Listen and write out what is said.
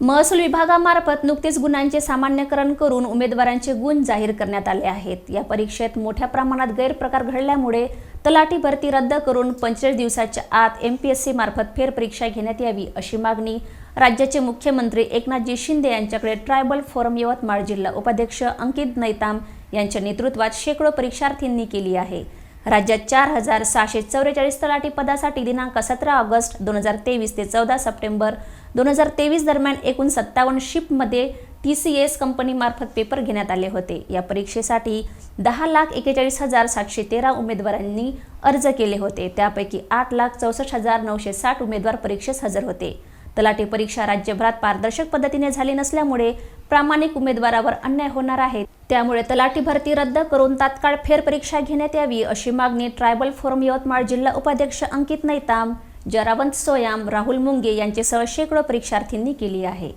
महसूल विभागामार्फत नुकतेच गुणांचे सामान्यकरण करून उमेदवारांचे गुण जाहीर करण्यात आले आहेत. या परीक्षेत मोठ्या प्रमाणात गैरप्रकार घडल्यामुळे तलाठी भरती रद्द करून पंचेचाळीस दिवसाच्या आत एम पी एस सी मार्फत फेरपरीक्षा घेण्यात यावी अशी मागणी राज्याचे मुख्यमंत्री एकनाथजी शिंदे यांच्याकडे ट्रायबल फोरम यवतमाळ जिल्हा उपाध्यक्ष अंकित नैताम यांच्या नेतृत्वात शेकडो परीक्षार्थींनी केली आहे. राज्यात चार हजार सहाशे चौवेचाळीस तलाठी पदासाठी दिनांक सतरा ऑगस्ट दोन हजार तेवीस ते चौदा सप्टेंबर दोन हजार तेवीस दरम्यान एकूण सत्तावन्न शिफ्टमध्ये टी सी एस कंपनीमार्फत पेपर घेण्यात आले होते. या परीक्षेसाठी दहा लाख एकेचाळीस हजार सातशे तेरा उमेदवारांनी अर्ज केले होते. त्यापैकी आठ लाख चौसष्ट हजार नऊशे साठ उमेदवार परीक्षेस हजर होते. तलाठी परीक्षा राज्यभरात पारदर्शक पद्धतीने झाली नसल्यामुळे प्रामाणिक उमेदवारावर अन्याय होणार आहे. त्यामुळे तलाठी भरती रद्द करून तात्काळ फेरपरीक्षा घेण्यात यावी अशी मागणी ट्रायबल फोरम यवतमाळ जिल्हा उपाध्यक्ष अंकित नैताम जरावंत सोयाम राहुल मुंगे यांच्यासह शेकडो परीक्षार्थींनी केली आहे.